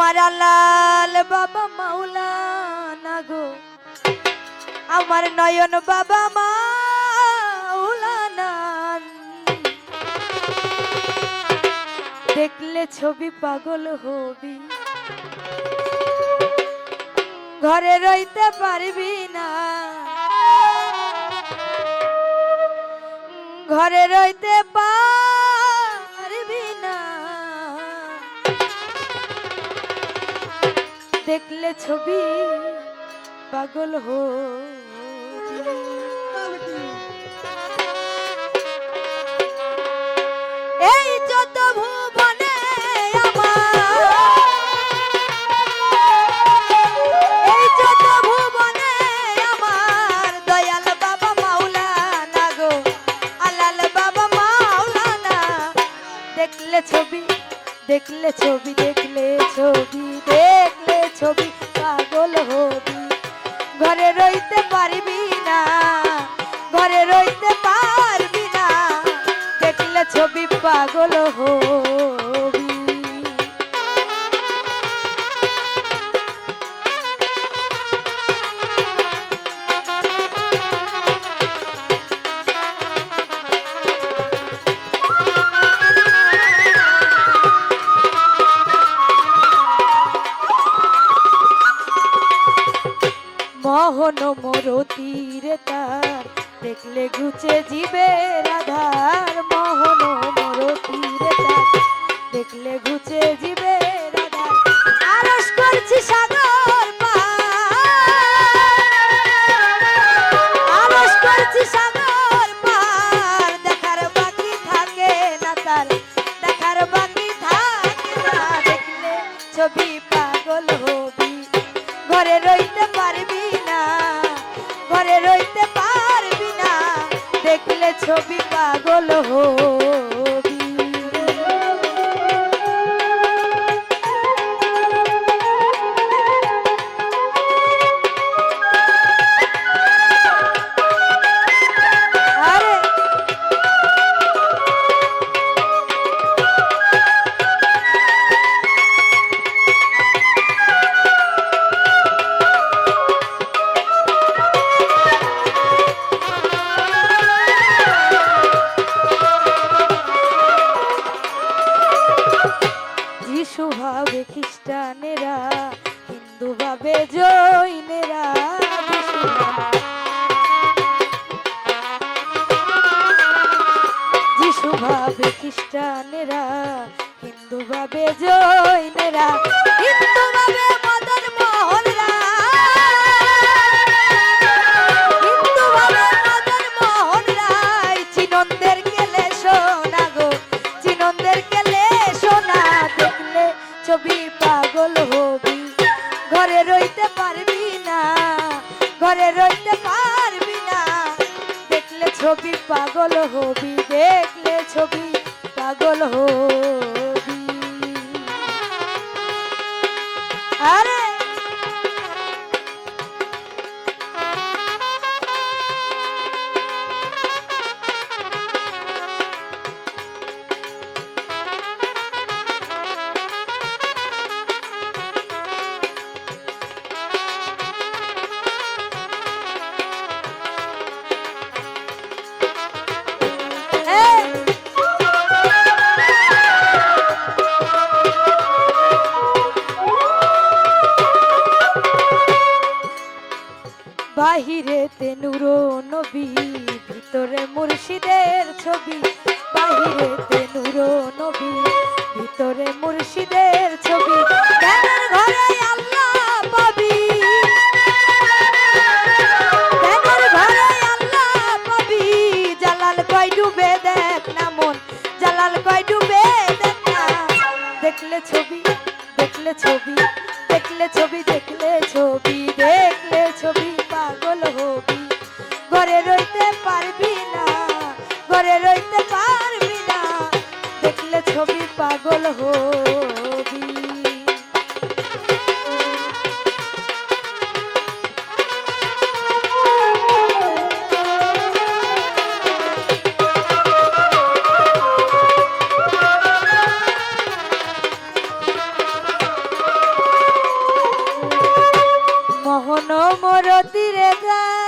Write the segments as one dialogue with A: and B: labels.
A: আমার লাল বাবা মাওলানা গো। আমার নয়ন বাবা মাওলানা। দেখলে ছবি পাগল হবি। ঘরে রইতে পারবি না। ঘরে রইতে পারবি দেখলে ছবি পাগল হো ঘরে রইতে পারবি না ঘরে রইতে পারবি না। দেখলে ছবি পাগল হবি মোহন মরতীরে তার দেখলে ঘুচে জীবের আধার। মোহন মরতীরে তার দেখলে ঘুচে জীবের আধার। আরস করছি সাগর আরস করছি সাগর পার দেখার বাকি থাকে না তার। দেখার বাকি থাকে না। দেখলে ছবি পাগল হবি। ঘরে রইতে পারবি রইতে পারবি না। দেখলে ছবি পাগল হবি। যিশু ভাবে- খ্রিস্টানেরা হিন্দু ভাবে জৈনেরা হিন্দু মদন মোহনরা চিনন্দের গেলে সোনা গো, চিনন্দের গেলে সোনা। দেখলে ছবি পাগল হবি, ঘরে রইতে পারবি না। ঘরে রইতে পারবি না। দেখলে ছবি পাগল হবি দেখলে ছবি পাগল হবি। আরে বাহিরে তেনুরো নবী ভিতরে মুর্শিদের ছবি। বাহিরে নুরো নবী ভিতরে মুর্শিদের ছবি। ঘরে আল্লাহ ঘরে রইতে পারবি না। দেখলে ছবি পাগল হবি। মোহন মোর রে যায়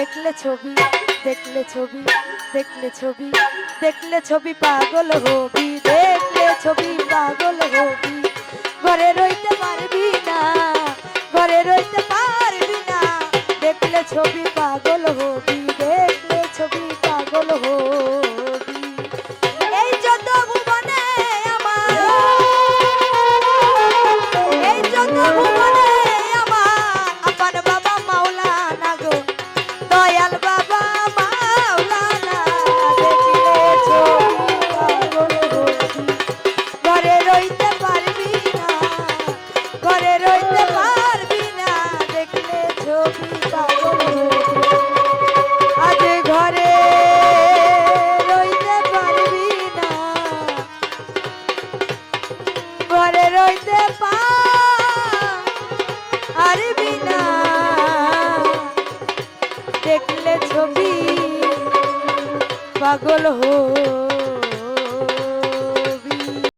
A: দেখলে ছবি দেখলে ছবি দেখলে ছবি দেখলে ছবি পাগল হবি, দেখলে ছবি পাগল হবি। ঘরে রইতে পারবি না, ঘরে রইতে পারবি না, দেখলে ছবি পাগল পাগল হো